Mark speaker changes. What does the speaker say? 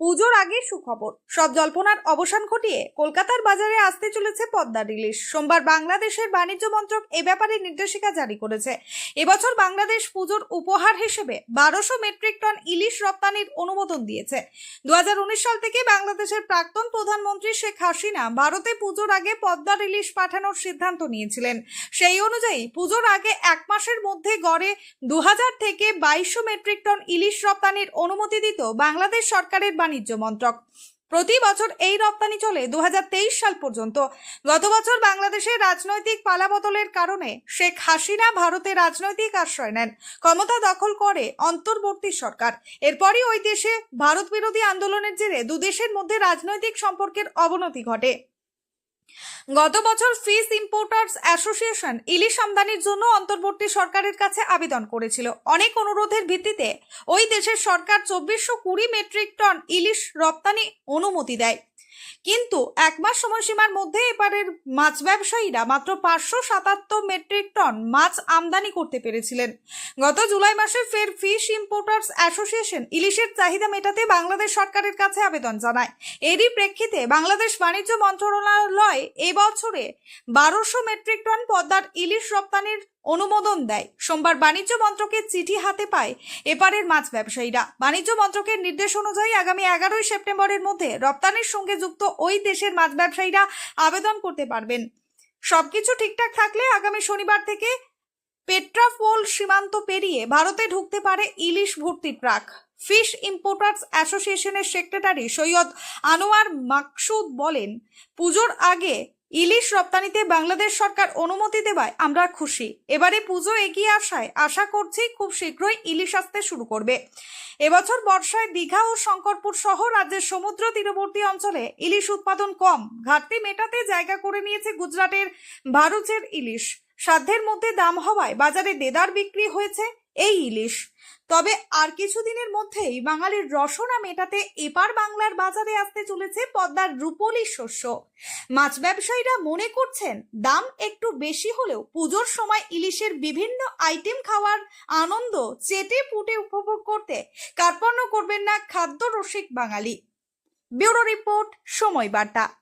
Speaker 1: পুজোর আগে সুখবর। সব জল্পনার অবসান ঘটিয়ে কলকাতার বাজারে আসতে চলেছে পদ্মার ইলিশ সোমবার বাংলাদেশের বাণিজ্য মন্ত্রক এ ব্যাপারে নির্দেশিকা জারি করেছে। এবছর বাংলাদেশ পুজোর উপহার হিসেবে বারোশো মেট্রিক টন ইলিশ রপ্তানির অনুমোদন দিয়েছে। দু সাল থেকে বাংলাদেশের প্রাক্তন প্রধানমন্ত্রী শেখ হাসিনা ভারতে পুজোর আগে পদ্মার ইলিশ পাঠানোর সিদ্ধান্ত নিয়েছিলেন। সেই অনুযায়ী পুজোর আগে এক মাসের মধ্যে গড়ে দু হাজার থেকে বাইশশো মেট্রিক টন ইলিশ রপ্তানির অনুমতি দিত বাংলাদেশ সরকারের বাণিজ্য মন্ত্রক। প্রতি বছর এই রপ্তানি চলে দুহাজার তেইশ সাল পর্যন্ত। গত বছর বাংলাদেশের রাজনৈতিক পালাবদলের কারণে শেখ হাসিনা ভারতে রাজনৈতিক আশ্রয় নেন। ক্ষমতা দখল করে অন্তর্বর্তী সরকার। এরপরই ওই দেশে ভারত বিরোধী আন্দোলনের জেরে দুদেশের মধ্যে রাজনৈতিক সম্পর্কের অবনতি ঘটে। গত বছর ফিস ইম্পোর্টার্স অ্যাসোসিয়েশন ইলিশ আমদানির জন্য অন্তর্বর্তী সরকারের কাছে আবেদন করেছিল। অনেক অনুরোধের ভিত্তিতে ওই দেশের সরকার চব্বিশশো কুড়ি মেট্রিক টন ইলিশ রপ্তানি অনুমতি দেয়। কিন্তু এক মাস সময়সীমার মধ্যে এবারের মাছ ব্যবসায়ীরা মাত্র পাঁচশো সাতাত্তর মেট্রিক টন মাছ আমদানি করতে পেরেছিলেন। গত জুলাই মাসে ফের ফিশ ইম্পোর্টার্স অ্যাসোসিয়েশন ইলিশের চাহিদা মেটাতে বাংলাদেশ সরকারের কাছে আবেদন জানায়। এরই প্রেক্ষিতে বাংলাদেশ বাণিজ্য মন্ত্রণালয় এবছরে বারোশো মেট্রিক টন পদ্মার ইলিশ রপ্তানির অনুমোদন দেয়। সোমবার বাণিজ্য মন্ত্রকের চিঠি হাতে পায় এপারের মাছ ব্যবসায়ীরা। বাণিজ্য মন্ত্রকের নির্দেশ অনুযায়ী আগামী এগারোই সেপ্টেম্বরের মধ্যে রপ্তানির সঙ্গে যুক্ত ওই দেশের মাছ ব্যবসায়ীরা আবেদন করতে পারবেন। সবকিছু ঠিকঠাক থাকলে আগামী শনিবার থেকে পেট্রাফোল সীমান্ত পেরিয়ে ভারতে ঢুকতে পারে ইলিশ ভর্তি ট্রাক। ফিশ ইম্পোর্টার্স অ্যাসোসিয়েশনের সেক্রেটারি সৈয়দ আনোয়ার মাকসুদ বলেন, পুজোর আগে ইলিশ রপ্তানিতে বাংলাদেশ সরকার অনুমতি দেওয়ায় আমরা খুশি। এবারে পুজো এগিয়ে আসায় আশা করছি খুব শীঘ্রই ইলিশ আসতে শুরু করবে। এবছর বর্ষায় দীঘা ও শঙ্করপুর সহ রাজ্যের সমুদ্র তীরবর্তী অঞ্চলে ইলিশ উৎপাদন কম। ঘাটতি মেটাতে জায়গা করে নিয়েছে গুজরাটের ভারুচের ইলিশ। সাধ্যের মধ্যে দাম হওয়ায় বাজারে দেদার বিক্রি হয়েছে এই ইলিশ। তবে আর কিছুদিনের মধ্যেই বাঙালির রসনা মেটাতে এপার বাংলার বাজারে আসতে চলেছে পদ্মার রূপলি শস্য। মাছ ব্যবসায়ীরা মনে করছেন, দাম একটু বেশি হলেও পুজোর সময় ইলিশের বিভিন্ন আইটেম খাওয়ার আনন্দ চেটে পুটে উপভোগ করতে কার্পণ্য করবেন না খাদ্য রসিক বাঙালি। ব্যুরো রিপোর্ট, সময় বার্তা।